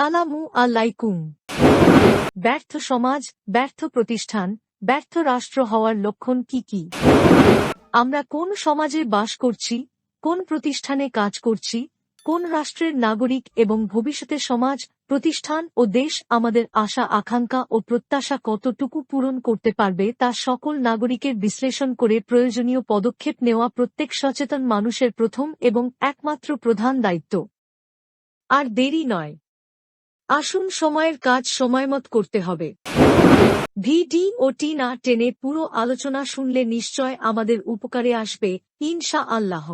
আসসালামু আলাইকুম। ব্যর্থ সমাজ, ব্যর্থ প্রতিষ্ঠান, ব্যর্থ রাষ্ট্র হওয়ার লক্ষণ কি কি? আমরা কোন সমাজে বাস করছি, কোন প্রতিষ্ঠানে কাজ করছি, কোন রাষ্ট্রের নাগরিক এবং ভবিষ্যতের সমাজ, প্রতিষ্ঠান ও দেশ আমাদের আশা, আকাঙ্ক্ষা ও প্রত্যাশা কতটুকু পূরণ করতে পারবে তা সকল নাগরিকের বিশ্লেষণ করে প্রয়োজনীয় পদক্ষেপ নেওয়া প্রত্যেক সচেতন মানুষের প্রথম এবং একমাত্র প্রধান দায়িত্ব। আর দেরি নয়। আসুন সময়ের কাজ সময়মত করতে হবে। ভিডি ও টি না টেনে পুরো আলোচনা শুনলে নিশ্চয় আমাদের উপকারে আসবে ইনশা আল্লাহ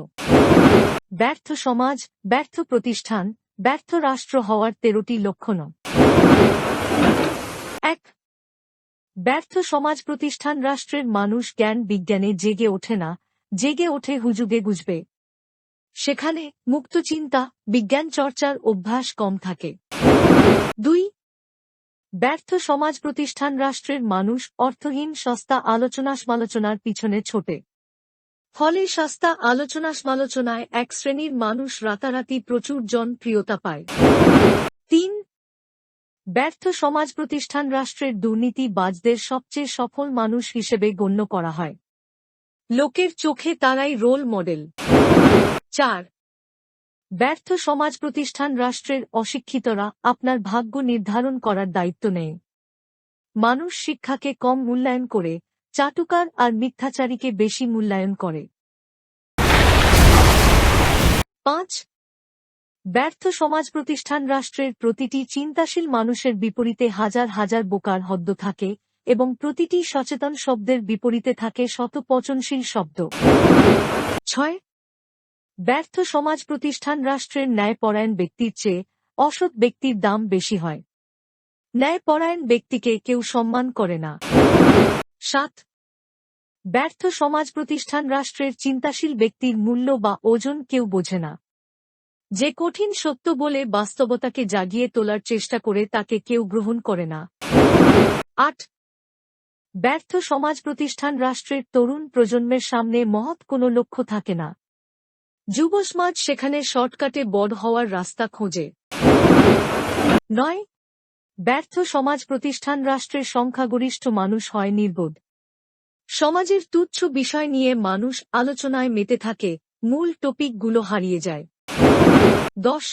ব্যর্থ সমাজ, ব্যর্থ প্রতিষ্ঠান, ব্যর্থ রাষ্ট্র হওয়ার তেরোটি লক্ষণ। এক, ব্যর্থ সমাজ প্রতিষ্ঠান রাষ্ট্রের মানুষ জ্ঞান বিজ্ঞানে জেগে ওঠে না, জেগে ওঠে হুজুগে গুজবে। সেখানে মুক্ত চিন্তা, বিজ্ঞান চর্চার অভ্যাস কম থাকে। দুই, ব্যর্থ সমাজ প্রতিষ্ঠান রাষ্ট্রের মানুষ অর্থহীন সস্তা আলোচনা সমালোচনার পিছনে ছোটে। ফলে সস্তা আলোচনা সমালোচনায় এক শ্রেণির মানুষ রাতারাতি প্রচুর জনপ্রিয়তা পায়। তিন, ব্যর্থ সমাজ প্রতিষ্ঠান রাষ্ট্রের দুর্নীতিবাজদের সবচেয়ে সফল মানুষ হিসেবে গণ্য করা হয়। লোকের চোখে তারাই রোল মডেল। চার ব্যর্থ সমাজ প্রতিষ্ঠান রাষ্ট্রের অশিক্ষিতরা আপনার ভাগ্য নির্ধারণ করার দায়িত্ব নেয়। মানুষ শিক্ষাকে কম মূল্যায়ন করে, চাটুকার আর মিথ্যাচারীকে বেশি মূল্যায়ন করে। পাঁচ, ব্যর্থ সমাজ প্রতিষ্ঠান রাষ্ট্রের প্রতিটি চিন্তাশীল মানুষের বিপরীতে হাজার হাজার বোকার হদ্দ থাকে এবং প্রতিটি সচেতন শব্দের বিপরীতে থাকে শত পচনশীল শব্দ। ছয় ব্যর্থ সমাজ প্রতিষ্ঠান রাষ্ট্রের ন্যায়পরায়ণ ব্যক্তির চেয়ে অসৎ ব্যক্তির দাম বেশি হয়। ন্যায়পরায়ণ ব্যক্তিকে কেউ সম্মান করে না। সাত, ব্যর্থ সমাজ প্রতিষ্ঠান রাষ্ট্রের চিন্তাশীল ব্যক্তির মূল্য বা ওজন কেউ বোঝে না। যে কঠিন সত্য বলে বাস্তবতাকে জাগিয়ে তোলার চেষ্টা করে তাকে কেউ গ্রহণ করে না। আট, ব্যর্থ সমাজ প্রতিষ্ঠান রাষ্ট্রের তরুণ প্রজন্মের সামনে মহৎ কোনো লক্ষ্য থাকে না। যুব সমাজ সেখানে শর্টকাটে বড় হওয়ার রাস্তা খোঁজে। নয়, ব্যর্থ সমাজ প্রতিষ্ঠান রাষ্ট্রের সংখ্যাগরিষ্ঠ মানুষ হয় নির্বোধ। সমাজের তুচ্ছ বিষয় নিয়ে মানুষ আলোচনায় মেতে থাকে, মূল টপিকগুলো হারিয়ে যায়। দশ,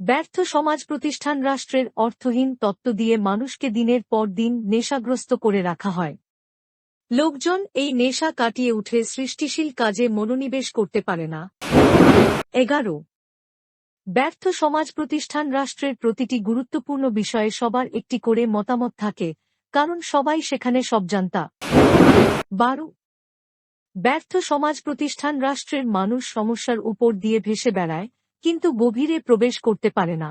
ব্যর্থ সমাজ প্রতিষ্ঠান রাষ্ট্রের অর্থহীন তত্ত্ব দিয়ে মানুষকে দিনের পর দিন নেশাগ্রস্ত করে রাখা হয়। লোকজন এই নেশা কাটিয়ে উঠে সৃষ্টিশীল কাজে মনোনিবেশ করতে পারে না। এগারো। ব্যর্থ সমাজ প্রতিষ্ঠান রাষ্ট্রের প্রতিটি গুরুত্বপূর্ণ বিষয়ে সবার একটি করে মতামত থাকে, কারণ সবাই সেখানে সব জানতা। বারো। ব্যর্থ সমাজ প্রতিষ্ঠান রাষ্ট্রের মানুষ সমস্যার উপর দিয়ে ভেসে বেড়ায়, কিন্তু গভীরে প্রবেশ করতে পারে না।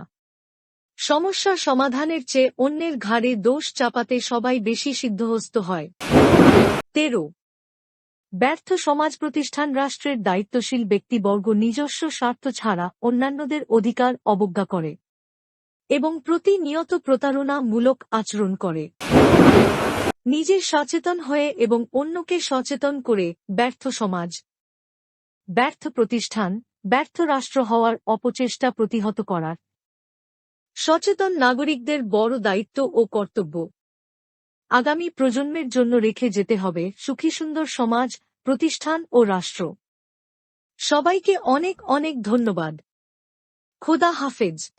সমস্যা সমাধানের চেয়ে অন্যের ঘাড়ে দোষ চাপাতে সবাই বেশি সিদ্ধহস্ত হয়। তেরো। ব্যর্থ সমাজ প্রতিষ্ঠান রাষ্ট্রের দায়িত্বশীল ব্যক্তিবর্গ নিজস্ব স্বার্থ ছাড়া অন্যান্যদের অধিকার অবজ্ঞা করে এবং প্রতিনিয়ত প্রতারণামূলক আচরণ করে। নিজে সচেতন হয়ে এবং অন্যকে সচেতন করে ব্যর্থ সমাজ। ব্যর্থ প্রতিষ্ঠান, ব্যর্থ রাষ্ট্র হওয়ার অপচেষ্টা প্রতিহত করার। সচেতন নাগরিকদের বড় দায়িত্ব ও কর্তব্য। আগামী প্রজন্মের জন্য রেখে যেতে হবে সুখী সুন্দর সমাজ, প্রতিষ্ঠান ও রাষ্ট্র। সবাইকে অনেক অনেক ধন্যবাদ। খোদা হাফেজ।